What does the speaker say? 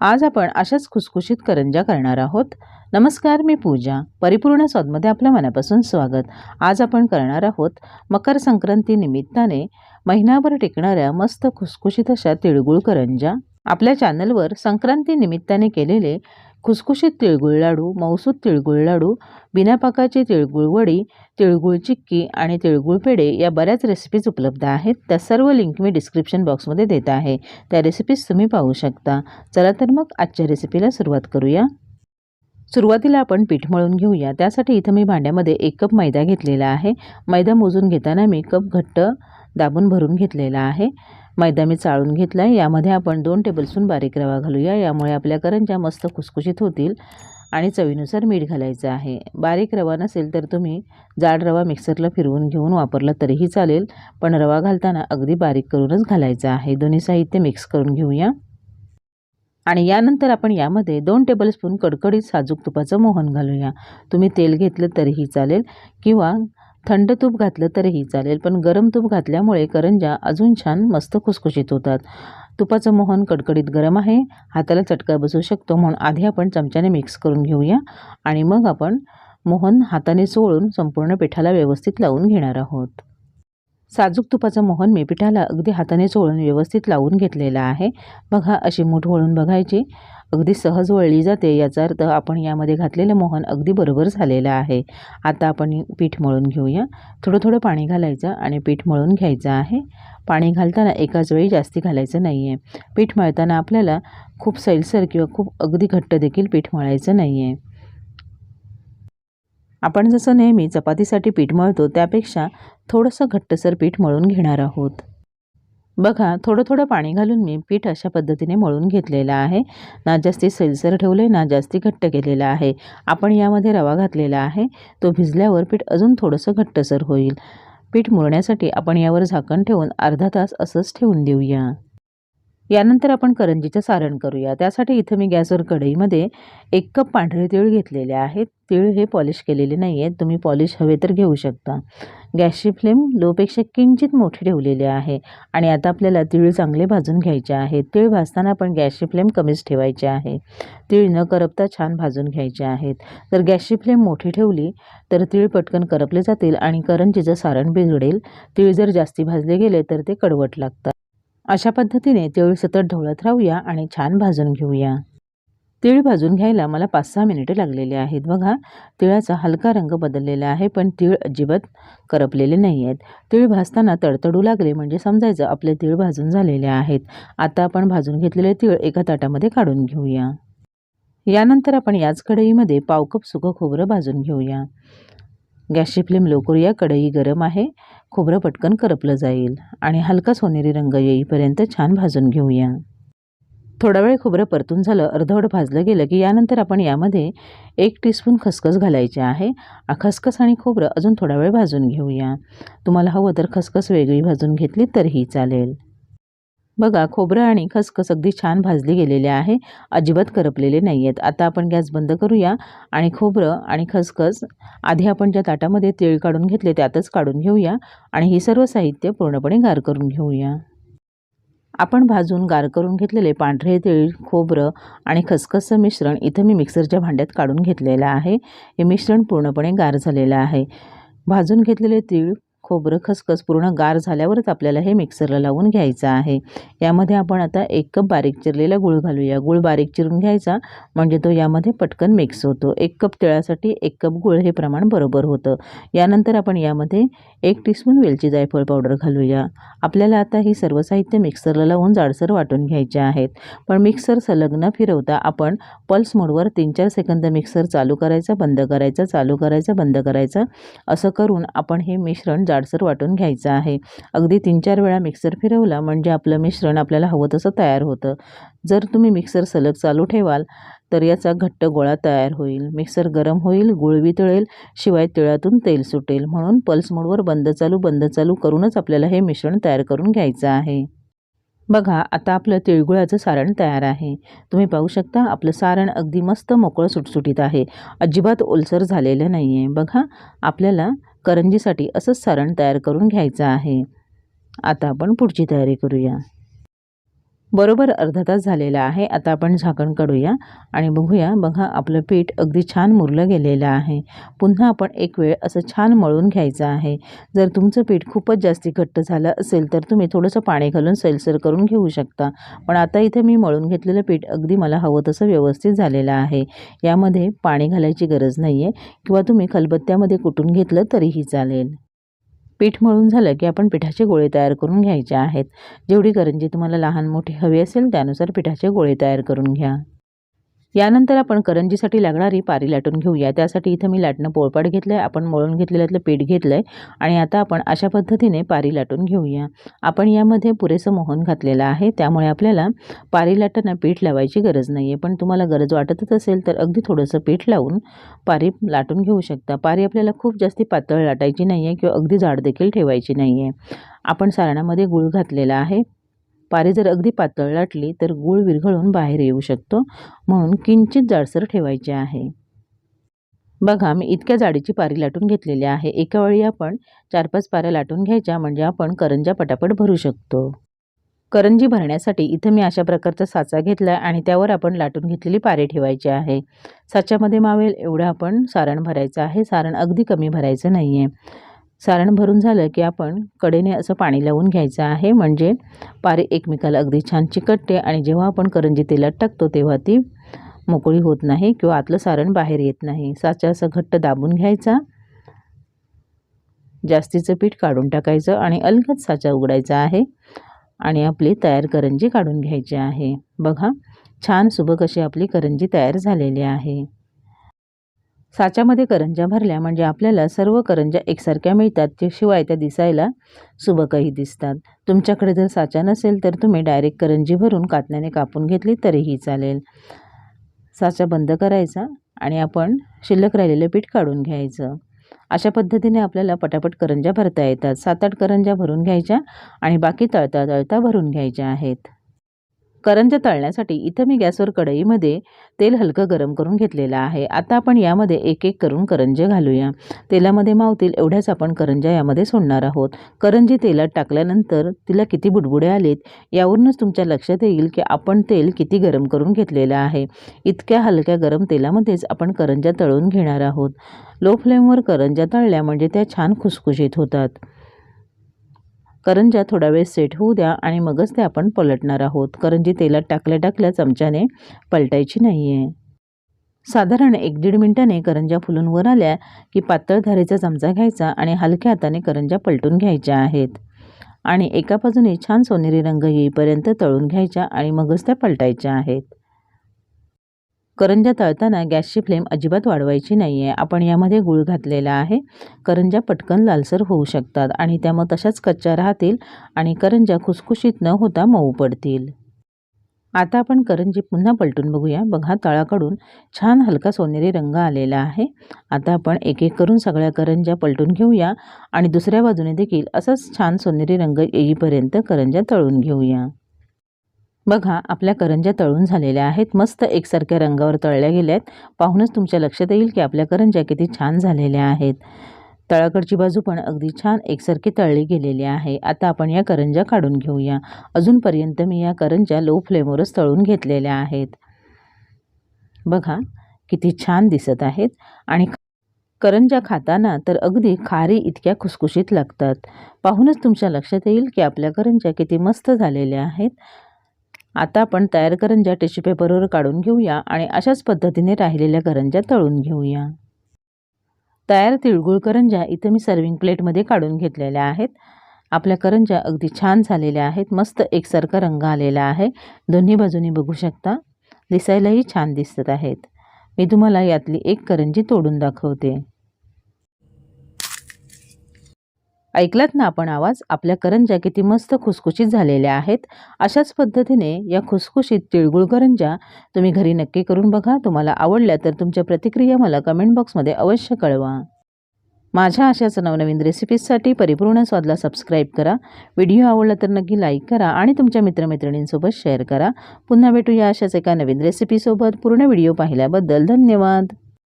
आज आपण अशाच खुसखुशीत करंजा करणार आहोत. नमस्कार मी पूजा. परिपूर्ण स्वादमध्ये आपल्या मनापासून स्वागत. आज आपण करणार आहोत मकर संक्रांती निमित्ताने महिनाभर टिकणाऱ्या मस्त खुसखुशीत अशा तिळगुळ करंजा आपल्या चॅनलवर संक्रांती निमित्ताने केलेले खुसखुशीत तिळगुळ लाडू मौसूद तिळगुळ लाडू बिना पाकाची तिळगुळ वडी तिळगुळ चिक्की आणि तिळगुळ पेढे या बऱ्याच रेसिपीज उपलब्ध आहेत. त्या सर्व लिंक मी डिस्क्रिप्शन बॉक्समध्ये देत आहे. त्या रेसिपीज तुम्ही पाहू शकता. चला तर मग आजच्या रेसिपीला सुरुवात करूया. सुरुवातीला आपण पीठ मळून घेऊया. त्यासाठी इथं मी भांड्यामध्ये एक कप मैदा घेतलेला आहे. मैदा मोजून घेताना मी कप घट्ट दाबून भरून घेतलेला आहे. मैदा मी चाळून घेतला आहे यामध्ये आपण दोन टेबलस्पून बारीक रवा घालूया. यामुळे आपल्या करंजा मस्त खुसखुशीत होतील आणि चवीनुसार मीठ घालायचं आहे. बारीक रवा नसेल तर तुम्ही जाड रवा मिक्सरला फिरवून घेऊन वापरला तरीही चालेल. पण रवा घालताना अगदी बारीक करूनच घालायचा आहे. दोन्ही साहित्य मिक्स करून घेऊया. आणि यानंतर आपण यामध्ये दोन टेबलस्पून कडकडीत साजूक तुपाचं मोहन घालूया. तुम्ही तेल घेतलं तरीही चालेल. किंवा थंड तूप घातलं तरीही चालेल पण गरम तूप घातल्यामुळे करंजा अजून छान मस्त खुसखुशीत होतात. तुपाचं मोहन कडकडीत गरम आहे हाताला चटका बसू शकतो म्हणून आधी आपण चमच्याने मिक्स करून घेऊया आणि मग आपण मोहन हाताने चोळून संपूर्ण पिठाला व्यवस्थित लावून घेणार आहोत. साजूक तुपाचं मोहन मी पिठाला अगदी हाताने चोळून व्यवस्थित लावून घेतलेला आहे. बघा अशी मूठ वळून बघायची. अगदी सहज वळली जाते. याचा अर्थ आपण यामध्ये घातलेलं मोहन अगदी बरोबर झालेलं आहे. आता आपण पीठ मळून घेऊया. थोडं थोडं पाणी घालायचं आणि पीठ मळून घ्यायचं आहे. पाणी घालताना एकाच वेळी जास्ती घालायचं नाही आहे पीठ मळताना आपल्याला खूप सैलसर किंवा खूप अगदी घट्ट देखील पीठ मळायचं नाही आहे आपण जसं नेहमी चपातीसाठी पीठ मळतो त्यापेक्षा थोडंसं घट्टसर पीठ मळून घेणार आहोत. बघा थोडं थोडं पाणी घालून मी पीठ अशा पद्धतीने मळून घेतलेलं आहे. ना जास्ती सैलसर ठेवलं ना जास्ती घट्ट केलेलं आहे. आपण यामध्ये रवा घातलेला आहे. तो भिजल्यावर पीठ अजून थोडंसं घट्टसर होईल. पीठ मुरण्यासाठी आपण यावर झाकण ठेवून अर्धा तास असंच ठेवून देऊया. यानंतर आपण करंजीचं सारण करूया. त्यासाठी इथं मी गॅसवर कढईमध्ये एक कप पांढरे तीळ घेतलेले आहेत. तीळ हे पॉलिश केलेले नाही आहेत. तुम्ही पॉलिश हवे तर घेऊ शकता. गॅसची फ्लेम लोपेक्षा किंचित मोठी ठेवलेली आहे आणि आता आपल्याला तीळ चांगले भाजून घ्यायचे आहेत तीळ भाजताना आपण गॅसची फ्लेम कमीच ठेवायची आहे. तीळ न करपता छान भाजून घ्यायचे आहेत. जर गॅसची फ्लेम मोठी ठेवली तर तीळ पटकन करपले जातील आणि करंजीचं सारण बिघडेल. तीळ जर जास्ती भाजले गेले तर ते कडवट लागतात. अशा पद्धतीने तिळ सतत ढवळत राहूया आणि छान भाजून घेऊया. तिळ भाजून घ्यायला मला पाच सहा मिनिटे लागलेले आहेत. बघा तिळाचा हलका रंग बदललेला आहे पण तिळ अजिबात करपलेले नाही आहेत तिळ भाजताना तडतडू लागले म्हणजे समजायचं आपले तिळ भाजून झालेले आहेत. आता आपण भाजून घेतलेले तिळ एका ताटामध्ये काढून घेऊया. यानंतर आपण याच कढईमध्ये पावकप सुकं खोबरं भाजून घेऊया. गॅसची फ्लेम लो करूया कढई गरम आहे खोबरं पटकन करपलं जाईल आणि हलका सोनेरी रंग येईपर्यंत छान भाजून घेऊया. थोडा वेळ खोबरं परतून झालं अर्धवट भाजलं गेलं की यानंतर आपण यामध्ये एक टीस्पून खसखस घालायचे आहे. खसखस आणि खोबरं अजून थोडा वेळ भाजून घेऊया. तुम्हाला हवं तर खसखस वेगळी भाजून घेतली तरीही चालेल. बघा खोबरं आणि खसखस अगदी छान भाजली गेलेले आहे. अजिबात करपलेले नाही आहेत आता आपण गॅस बंद करूया आणि खोबरं आणि खसखस आधी आपण ज्या ताटामध्ये तीळ काढून घेतले त्यातच काढून घेऊया आणि हे सर्व साहित्य पूर्णपणे गार करून घेऊया. आपण भाजून गार करून घेतलेले पांढरे तीळ खोबरं आणि खसखसचं मिश्रण इथं मी मिक्सरच्या भांड्यात काढून घेतलेलं आहे. हे मिश्रण पूर्णपणे गार झालेलं आहे. भाजून घेतलेले तीळ खोबरं खसखस पूर्ण गार झाल्यावरच आपल्याला हे मिक्सरला लावून घ्यायचं आहे. यामध्ये आपण आता एक कप बारीक चिरलेला गुळ घालूया. गुळ बारीक चिरून घ्यायचा म्हणजे तो यामध्ये पटकन मिक्स होतो. एक कप तिळासाठी एक कप गुळ हे प्रमाण बरोबर होतं. यानंतर आपण यामध्ये एक टीस्पून वेलची जायफळ पावडर घालूया. आपल्याला आता ही सर्व साहित्य मिक्सरला लावून जाडसर वाटून घ्यायचे आहेत. पण मिक्सर संलग्न फिरवता आपण पल्स मोडवर तीन चार सेकंद मिक्सर चालू करायचा बंद करायचा चालू करायचा बंद करायचा. असं करून आपण हे मिश्रण जाडसर वाटून घ्यायचं आहे. अगदी तीन चार वेळा मिक्सर फिरवला म्हणजे आपलं मिश्रण आपल्याला हवं तसं तयार होतं. जर तुम्ही मिक्सर सलग चालू ठेवाल तर याचा घट्ट गोळा तयार होईल. मिक्सर गरम होईल गुळ वितळेल शिवाय तिळातून तेल सुटेल. म्हणून पल्स मोडवर बंद चालू बंद चालू करूनच आपल्याला हे मिश्रण तयार करून घ्यायचं आहे. बघा आता आपलं तिळगुळाचं सारण तयार आहे. तुम्ही पाहू शकता आपलं सारण अगदी मस्त मोकळं सुटसुटीत आहे. अजिबात ओलसर झालेलं नाही आहे बघा आपल्याला करंजीसाठी असंच सारण तयार करून घ्यायचं आहे. आता आपण पुढची तयारी करूया. बरोबर अर्धा तास झालेला आहे. आता आपण झाकण काढूया आणि बघूया बघा आपलं पीठ अगदी छान मुरलं गेलेलं आहे. पुन्हा आपण एक वेळ असं छान मळून घ्यायचं आहे. जर तुमचं पीठ खूपच जास्ती घट्ट झालं असेल तर तुम्ही थोडंसं पाणी घालून सैलसर करून घेऊ शकता. पण आता इथे मी मळून घेतलेलं पीठ अगदी मला हवं तसं व्यवस्थित झालेलं आहे. यामध्ये पाणी घालायची गरज नाही आहे किंवा तुम्ही खलबत्त्यामध्ये कुटून घेतलं तरीही चालेल. पीठ मळून झालं की आपण पिठाचे गोळे तयार करून घ्यायचे आहेत. जेवढी करंजी तुम्हाला लहान मोठी हवी असेल त्यानुसार पिठाचे गोळे तयार करून घ्या. यानंतर आपण करंजीसाठी लागणारी पारी लाटून घेऊया. त्यासाठी इथं मी लाटणं पोळपाट घेतलं आहे आपण मळून घेतलेल्यातलं पीठ घेतलं आहे आणि आता आपण अशा पद्धतीने पारी लाटून घेऊया. आपण यामध्ये पुरेसं मोहन घातलेलं आहे त्यामुळे आपल्याला पारी लाटताना पीठ लावायची गरज नाही आहे पण तुम्हाला गरज वाटतच असेल तर अगदी थोडंसं पीठ लावून पारी लाटून घेऊ शकता. पारी आपल्याला खूप जास्ती पातळ लाटायची नाही आहे किंवा अगदी जाड देखील ठेवायची नाही आहे आपण सारणामध्ये गूळ घातलेला आहे. पारी जर अगदी पातळ लाटली तर गूळ विरघळून बाहेर येऊ शकतो म्हणून किंचित जाडसर ठेवायचे आहे. बघा मी इतक्या जाडीची पारी लाटून घेतलेली आहे. एका वेळी आपण चार पाच पाऱ्या लाटून घ्यायच्या म्हणजे आपण करंजा पटापट भरू शकतो. करंजी भरण्यासाठी इथं मी अशा प्रकारचा साचा घेतला आहे आणि त्यावर आपण लाटून घेतलेली पारे ठेवायची आहे. साच्यामध्ये मावेल एवढं आपण सारण भरायचं आहे. सारण अगदी कमी भरायचं नाही आहे सारण भरून झालं की आपण कडेने असं पाणी लावून घ्यायचं आहे. म्हणजे पारे एकमेकाला अगदी छान चिकटते आणि जेव्हा आपण करंजी तेलात टाकतो तेव्हा ती मोकळी होत नाही किंवा आतलं सारण बाहेर येत नाही. साचा असं घट्ट दाबून घ्यायचा. जास्तीचं पीठ काढून टाकायचं आणि अलगद साचा उघडायचा आहे आणि आपली तयार करंजी काढून घ्यायची आहे. बघा छान सुबक अशी आपली करंजी तयार झालेली आहे. साच्यामध्ये करंज्या भरल्या म्हणजे आपल्याला सर्व करंज्या एकसारख्या मिळतात ते शिवाय त्या दिसायला सुबकही दिसतात. तुमच्याकडे जर साचा नसेल तर तुम्ही डायरेक्ट करंजी भरून कातण्याने कापून घेतली तरीही चालेल. साचा बंद करायचा आणि आपण शिल्लक राहिलेलं पीठ काढून घ्यायचं. अशा पद्धतीने आपल्याला पटापट करंज्या भरता येतात. सात आठ करंज्या भरून घ्यायच्या आणि बाकी तळता तळता भरून घ्यायच्या आहेत. करंज्या तळण्यासाठी इथं मी गॅसवर कढईमध्ये तेल हलकं गरम करून घेतलेलं आहे. आता आपण यामध्ये एक एक करून करंजे घालूया. तेलामध्ये मावतील एवढ्याच आपण करंज्या यामध्ये सोडणार आहोत. करंजी तेलात टाकल्यानंतर तिला किती बुडबुडे आलेत यावरूनच तुमच्या लक्षात येईल की आपण तेल किती गरम करून घेतलेलं आहे. इतक्या हलक्या गरम तेलामध्येच आपण करंज्या तळून घेणार आहोत. लो फ्लेमवर करंज्या तळल्या म्हणजे त्या छान खुसखुशीत होतात. करंज्या थोडा वेळ सेट होऊ द्या आणि मगच ते आपण पलटणार आहोत. करंजी तेलात टाकल्या टाकल्या चमच्याने पलटायची नाही आहे साधारण एक दीड मिनटाने करंज्या फुलून वर आल्या की पातळ धारेचा चमचा घ्यायचा आणि हलक्या हाताने करंज्या पलटून घ्यायच्या आहेत. आणि एका बाजूने छान सोनेरी रंग येईपर्यंत तळून घ्यायच्या आणि मगच त्या पलटायच्या आहेत. करंज्या तळताना गॅसची फ्लेम अजिबात वाढवायची नाही आहे आपण यामध्ये गूळ घातलेला आहे. करंज्या पटकन लालसर होऊ शकतात आणि त्या मग तशाच कच्च्या राहतील आणि करंज्या खुसखुशीत न होता मऊ पडतील. आता आपण करंजी पुन्हा पलटून बघूया. बघा तळाकडून छान हलका सोनेरी रंग आलेला आहे. आता आपण एक एक करून सगळ्या करंज्या पलटून घेऊया आणि दुसऱ्या बाजूने देखील असंच छान सोनेरी रंग येईपर्यंत करंज्या तळून घेऊया. बघा आपल्या करंज्या तळून झालेल्या आहेत. मस्त एकसारख्या रंगावर तळल्या गेल्या आहेत. पाहूनच तुमच्या लक्षात येईल की आपल्या करंज्या किती छान झालेल्या आहेत. तळाकडची बाजू पण अगदी छान एकसारखी तळली गेलेली आहे. आता आपण या करंज्या काढून घेऊया. अजूनपर्यंत मी या करंज्या लो फ्लेमवरच तळून घेतलेल्या आहेत. बघा किती छान दिसत आहेत. आणि करंज्या खाताना तर अगदी खारी इतक्या खुसखुशीत लागतात. पाहूनच तुमच्या लक्षात येईल की आपल्या करंज्या किती मस्त झालेल्या आहेत. आता आपण तयार करंज्या टिश्यू पेपरवर काढून घेऊया आणि अशाच पद्धतीने राहिलेल्या करंज्या तळून घेऊया. तयार तिळगुळ करंज्या इथं मी सर्विंग प्लेटमध्ये काढून घेतलेल्या आहेत. आपल्या करंज्या अगदी छान झालेल्या आहेत. मस्त एकसारखा रंग आलेला आहे. दोन्ही बाजूनी बघू शकता. दिसायलाही छान दिसत आहेत. मी तुम्हाला यातली एक करंजी तोडून दाखवते. ऐकलात ना आपण आवाज? आपल्या करंज्या किती मस्त खुसखुशीत झालेल्या आहेत. अशाच पद्धतीने या खुसखुशीत तिळगुळ करंजा तुम्ही घरी नक्की करून बघा. तुम्हाला आवडल्या तर तुमच्या प्रतिक्रिया मला कमेंट बॉक्समध्ये अवश्य कळवा. माझ्या अशाच नवनवीन रेसिपीजसाठी परिपूर्ण स्वादला सबस्क्राईब करा. व्हिडिओ आवडला तर नक्की लाईक करा आणि तुमच्या मित्रमैत्रिणींसोबत शेअर करा. पुन्हा भेटूया अशाच एका नवीन रेसिपीसोबत पूर्ण व्हिडिओ पाहिल्याबद्दल धन्यवाद.